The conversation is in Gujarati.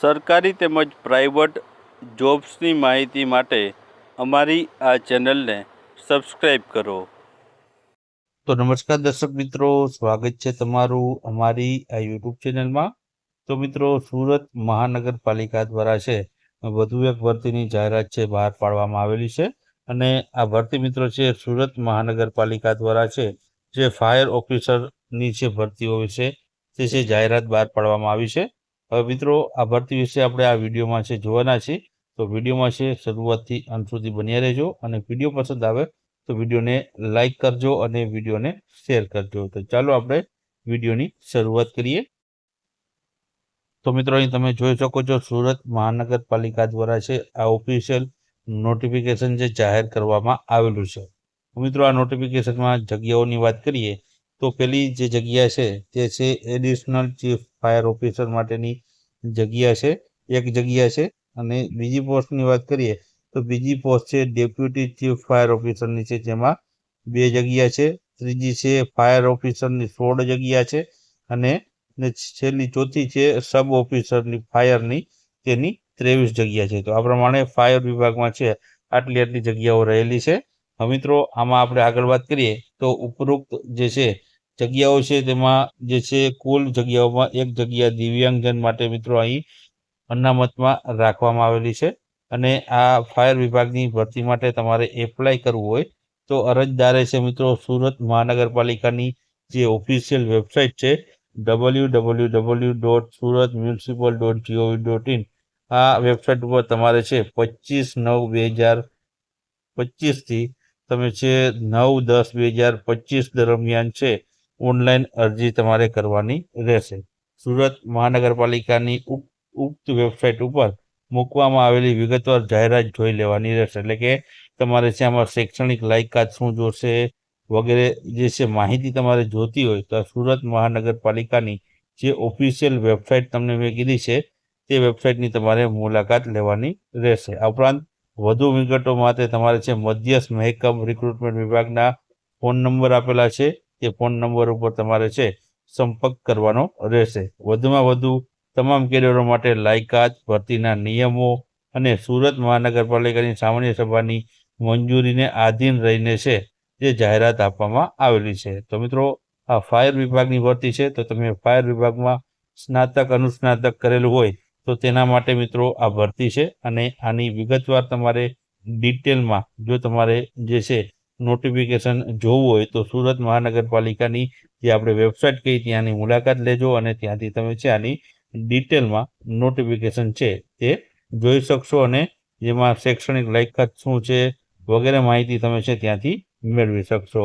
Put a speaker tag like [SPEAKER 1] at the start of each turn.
[SPEAKER 1] સરકારી તેમજ પ્રાઇવેટ જોબ્સની માહિતી માટે અમારી આ ચેનલને સબસ્ક્રાઇબ કરો.
[SPEAKER 2] તો નમસ્કાર દર્શક મિત્રો, સ્વાગત છે તમારું અમારી આ યુટ્યુબ ચેનલમાં. તો મિત્રો, સુરત મહાનગરપાલિકા દ્વારા છે, વધુ એક ભરતીની જાહેરાત છે, બહાર પાડવામાં આવેલી છે. અને આ ભરતી મિત્રો છે, સુરત મહાનગરપાલિકા દ્વારા છે, જે ફાયર ઓફિસરની જે ભરતીઓ વિશે તે છે, જાહેરાત બહાર પાડવામાં આવી છે. હવે મિત્રો આ ભરતી વિશે આપણે આ વિડીયોમાં છે જોવાના છે તો વિડીયોમાં છે, શરૂઆતથી અંત સુધી બન્યા રહેજો અને વીડિયો પસંદ આવે તો વિડીયોને લાઈક કરજો અને વિડીયોને શેર કરજો. તો ચાલો આપણે વિડીયોની શરૂઆત કરીએ. તો મિત્રો, અહીં તમે જોઈ શકો છો, સુરત મહાનગરપાલિકા દ્વારા છે, આ ઓફિશિયલ નોટિફિકેશન જે જાહેર કરવામાં આવેલું છે. મિત્રો, આ નોટિફિકેશનમાં જગ્યાઓની વાત કરીએ તો પેલી જે જગ્યા છે તે છે એડિશનલ ચીફ ફાયર ઓફિસર માટેની જગ્યા છે, એક જગ્યા છે. અને બીજી પોસ્ટની વાત કરીએ તો બીજી પોસ્ટ છે ડેપ્યુટી ચીફ ફાયર ઓફિસરની છે, જેમાં બે જગ્યા છે. ત્રીજી છે ફાયર ઓફિસરની સોળ જગ્યા છે અને છેલ્લી ચોથી છે સબ ઓફિસરની ફાયરની તેની ત્રેવીસ જગ્યા છે. તો આ પ્રમાણે ફાયર વિભાગમાં છે આટલી આટલી જગ્યાઓ રહેલી છે. મિત્રો, આમાં આપણે આગળ વાત કરીએ તો ઉપરોક્ત જે છે જગ્યાઓ છે તેમાં જે છે કુલ જગ્યાઓમાં એક જગ્યા દિવ્યાંગજન માટે મિત્રો અહીં અનામતમાં રાખવામાં આવેલી છે. અને આ ફાયર વિભાગની ભરતી માટે તમારે એપ્લાય કરવું હોય તો અરજદારે છે મિત્રો સુરત મહાનગરપાલિકાની જે ઓફિશિયલ વેબસાઇટ છે W W W dot Surat municipal dot GOV dot આ વેબસાઇટ ઉપર તમારે છે પચીસ નવ બે હજાર પચીસથી તમે છે નવ દસ બે હજાર પચીસ દરમિયાન છે ઓનલાઈન અરજી તમારે કરવાની રહેશે. સુરત મહાનગરપાલિકાની ઉક્ત વેબસાઇટ ઉપર મૂકવામાં આવેલી વિગતવાર જાહેરાત જોઈ લેવાની રહેશે. એટલે કે તમારે આમાં શૈક્ષણિક લાયકાત શું જોશે વગેરે જે છે માહિતી તમારે જોતી હોય તો સુરત મહાનગરપાલિકાની જે ઓફિશિયલ વેબસાઇટ તમને મેં કીધી છે તે વેબસાઇટની તમારે મુલાકાત લેવાની રહેશે. આ ઉપરાંત વધુ વિગતો માટે તમારે છે મધ્યસ્થ મહેકમ રિક્રુટમેન્ટ વિભાગના ફોન નંબર આપેલા છે. તે ફોન નંબર ઉપર તમારે છે સંપર્ક કરવાનો રહેશે. વધુમાં વધુ તમામ કેડરો માટે લાયકાત, ભરતીના નિયમો અને સુરત મહાનગરપાલિકાની સામાન્ય સભાની મંજૂરીને આધીન રહીને છે જે જાહેરાત આપવામાં આવેલી છે. તો મિત્રો, આ ફાયર વિભાગની ભરતી છે, તો તમે ફાયર વિભાગમાં સ્નાતક, અનુસ્નાતક કરેલું હોય તો તેના માટે મિત્રો આ ભરતી છે અને આની વિગતવાર તમારે ડિટેલમાં જો તમારે જે છે નોટિફિકેશન જોવું હોય તો સુરત મહાનગરપાલિકાની જે આપણે વેબસાઇટ કહી ત્યાંની મુલાકાત લેજો અને ત્યાંથી તમે છે આની ડિટેલમાં નોટિફિકેશન છે તે જોઈ શકશો અને જેમાં શૈક્ષણિક લાયકાત શું છે વગેરે માહિતી તમે છે ત્યાંથી મેળવી શકશો.